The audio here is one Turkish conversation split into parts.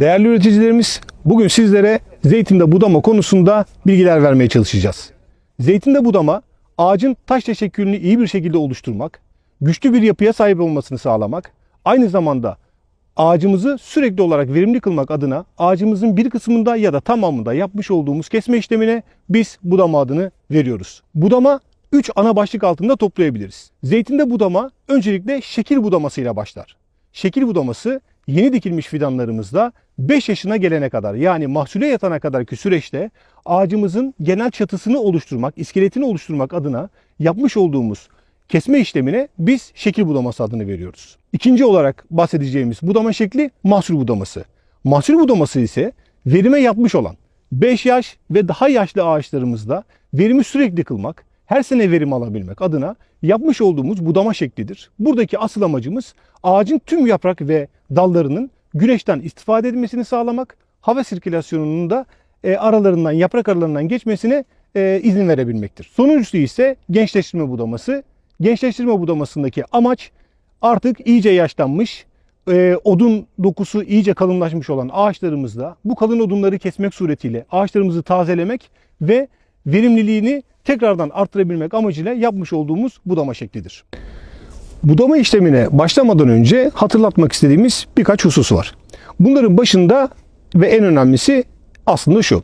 Değerli üreticilerimiz, bugün sizlere zeytinde budama konusunda bilgiler vermeye çalışacağız. Zeytinde budama, ağacın taş teşekkülünü iyi bir şekilde oluşturmak, güçlü bir yapıya sahip olmasını sağlamak, aynı zamanda ağacımızı sürekli olarak verimli kılmak adına ağacımızın bir kısmında ya da tamamında yapmış olduğumuz kesme işlemine biz budama adını veriyoruz. Budama 3 ana başlık altında toplayabiliriz. Zeytinde budama öncelikle şekil budamasıyla başlar. Şekil budaması yeni dikilmiş fidanlarımızda 5 yaşına gelene kadar yani mahsule yatana kadarki süreçte ağacımızın genel çatısını oluşturmak, iskeletini oluşturmak adına yapmış olduğumuz kesme işlemine biz şekil budaması adını veriyoruz. İkinci olarak bahsedeceğimiz budama şekli mahsul budaması. Mahsul budaması ise verime yapmış olan 5 yaş ve daha yaşlı ağaçlarımızda verimi sürekli kılmak, her sene verim alabilmek adına yapmış olduğumuz budama şeklidir. Buradaki asıl amacımız ağacın tüm yaprak ve dallarının güneşten istifade edilmesini sağlamak, hava sirkülasyonunun da e, aralarından, yaprak aralarından geçmesine e, izin verebilmektir. Sonuncusu ise gençleştirme budaması. Gençleştirme budamasındaki amaç artık iyice yaşlanmış, e, odun dokusu iyice kalınlaşmış olan ağaçlarımızda bu kalın odunları kesmek suretiyle ağaçlarımızı tazelemek ve verimliliğini tekrardan arttırabilmek amacıyla yapmış olduğumuz budama şeklidir. Budama işlemine başlamadan önce hatırlatmak istediğimiz birkaç husus var. Bunların başında ve en önemlisi aslında şu.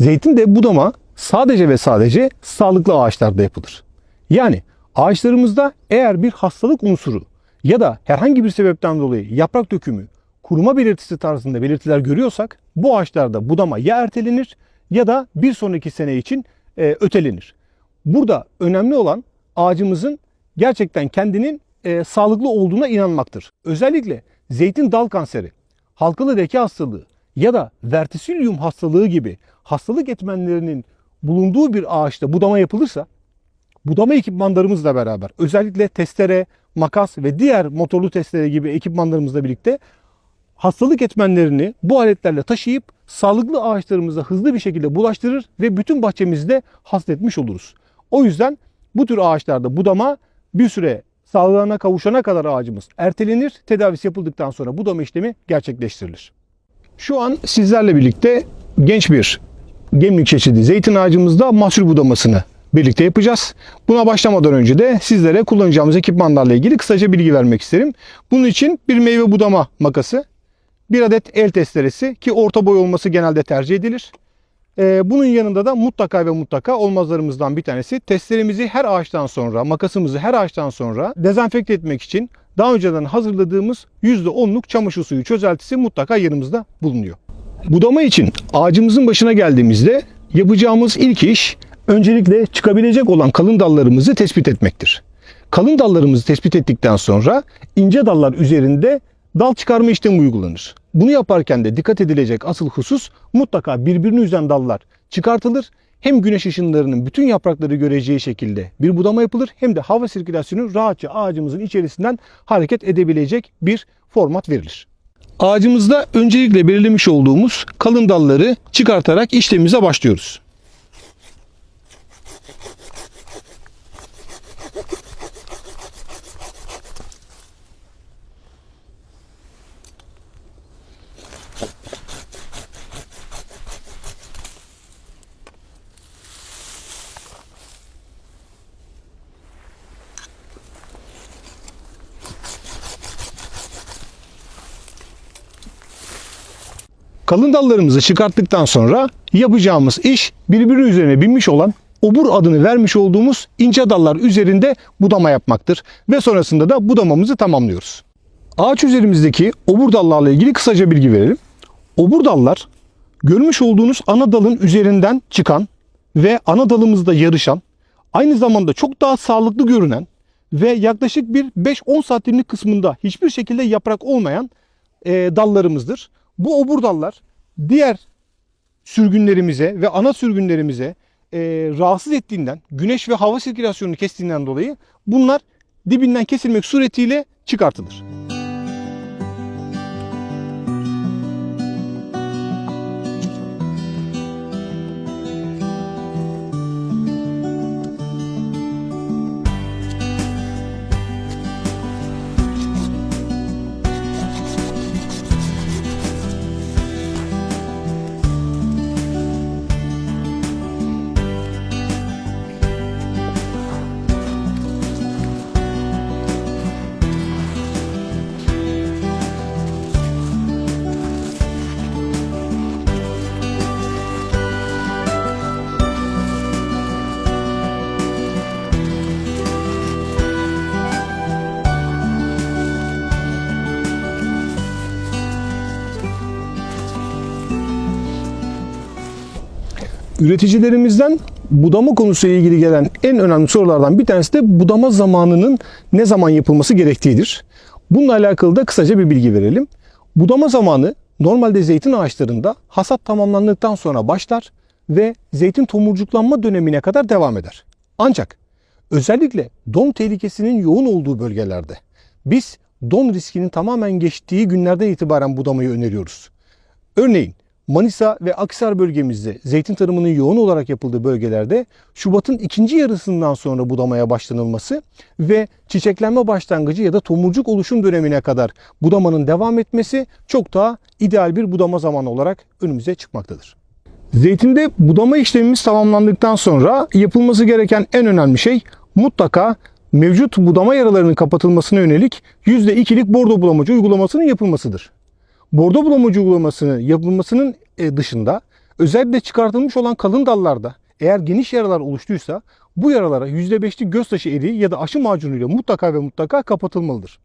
Zeytinde budama sadece ve sadece sağlıklı ağaçlarda yapılır. Yani ağaçlarımızda eğer bir hastalık unsuru ya da herhangi bir sebepten dolayı yaprak dökümü, kuruma belirtisi tarzında belirtiler görüyorsak bu ağaçlarda budama ya ertelenir ya da bir sonraki sene için e, ötelenir. Burada önemli olan ağacımızın gerçekten kendinin e, sağlıklı olduğuna inanmaktır. Özellikle zeytin dal kanseri, halkalı leke hastalığı ya da vertisilyum hastalığı gibi hastalık etmenlerinin bulunduğu bir ağaçta budama yapılırsa budama ekipmanlarımızla beraber özellikle testere, makas ve diğer motorlu testere gibi ekipmanlarımızla birlikte hastalık etmenlerini bu aletlerle taşıyıp sağlıklı ağaçlarımıza hızlı bir şekilde bulaştırır ve bütün bahçemizde hasletmiş oluruz. O yüzden bu tür ağaçlarda budama bir süre sağlığına kavuşana kadar ağacımız ertelenir. Tedavisi yapıldıktan sonra budama işlemi gerçekleştirilir. Şu an sizlerle birlikte genç bir gemlik çeşidi zeytin ağacımızda mahsul budamasını birlikte yapacağız. Buna başlamadan önce de sizlere kullanacağımız ekipmanlarla ilgili kısaca bilgi vermek isterim. Bunun için bir meyve budama makası, bir adet el testeresi ki orta boy olması genelde tercih edilir. Ee, bunun yanında da mutlaka ve mutlaka olmazlarımızdan bir tanesi testeremizi her ağaçtan sonra, makasımızı her ağaçtan sonra dezenfekte etmek için daha önceden hazırladığımız %10'luk çamaşır suyu çözeltisi mutlaka yanımızda bulunuyor. Budama için ağacımızın başına geldiğimizde yapacağımız ilk iş öncelikle çıkabilecek olan kalın dallarımızı tespit etmektir. Kalın dallarımızı tespit ettikten sonra ince dallar üzerinde dal çıkarma işlemi uygulanır. Bunu yaparken de dikkat edilecek asıl husus mutlaka birbirini üzen dallar çıkartılır. Hem güneş ışınlarının bütün yaprakları göreceği şekilde bir budama yapılır hem de hava sirkülasyonu rahatça ağacımızın içerisinden hareket edebilecek bir format verilir. Ağacımızda öncelikle belirlemiş olduğumuz kalın dalları çıkartarak işlemimize başlıyoruz. Kalın dallarımızı çıkarttıktan sonra yapacağımız iş birbiri üzerine binmiş olan obur adını vermiş olduğumuz ince dallar üzerinde budama yapmaktır. Ve sonrasında da budamamızı tamamlıyoruz. Ağaç üzerimizdeki obur dallarla ilgili kısaca bilgi verelim. Obur dallar görmüş olduğunuz ana dalın üzerinden çıkan ve ana dalımızda yarışan, aynı zamanda çok daha sağlıklı görünen ve yaklaşık bir 5-10 santimlik kısmında hiçbir şekilde yaprak olmayan e, dallarımızdır. Bu obur dallar diğer sürgünlerimize ve ana sürgünlerimize e, rahatsız ettiğinden, güneş ve hava sirkülasyonunu kestiğinden dolayı bunlar dibinden kesilmek suretiyle çıkartılır. Üreticilerimizden budama konusuyla ilgili gelen en önemli sorulardan bir tanesi de budama zamanının ne zaman yapılması gerektiğidir. Bununla alakalı da kısaca bir bilgi verelim. Budama zamanı normalde zeytin ağaçlarında hasat tamamlandıktan sonra başlar ve zeytin tomurcuklanma dönemine kadar devam eder. Ancak özellikle don tehlikesinin yoğun olduğu bölgelerde biz don riskinin tamamen geçtiği günlerden itibaren budamayı öneriyoruz. Örneğin Manisa ve Akhisar bölgemizde zeytin tarımının yoğun olarak yapıldığı bölgelerde Şubat'ın ikinci yarısından sonra budamaya başlanılması ve çiçeklenme başlangıcı ya da tomurcuk oluşum dönemine kadar budamanın devam etmesi çok daha ideal bir budama zamanı olarak önümüze çıkmaktadır. Zeytinde budama işlemimiz tamamlandıktan sonra yapılması gereken en önemli şey mutlaka mevcut budama yaralarının kapatılmasına yönelik %2'lik bordo bulamacı uygulamasının yapılmasıdır. Bordo bulamacı uygulamasının yapılmasının e, dışında özellikle çıkartılmış olan kalın dallarda eğer geniş yaralar oluştuysa bu yaralara %5'lik göztaşı eriği ya da aşı macunuyla mutlaka ve mutlaka kapatılmalıdır.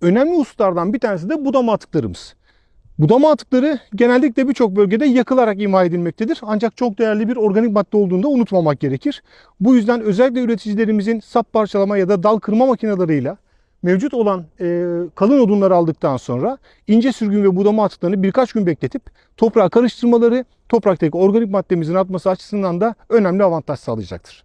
Önemli hususlardan bir tanesi de budama atıklarımız. Budama atıkları genellikle birçok bölgede yakılarak imha edilmektedir. Ancak çok değerli bir organik madde olduğunu da unutmamak gerekir. Bu yüzden özellikle üreticilerimizin sap parçalama ya da dal kırma makineleriyle mevcut olan e, kalın odunları aldıktan sonra ince sürgün ve budama atıklarını birkaç gün bekletip toprağa karıştırmaları topraktaki organik maddemizin artması açısından da önemli avantaj sağlayacaktır.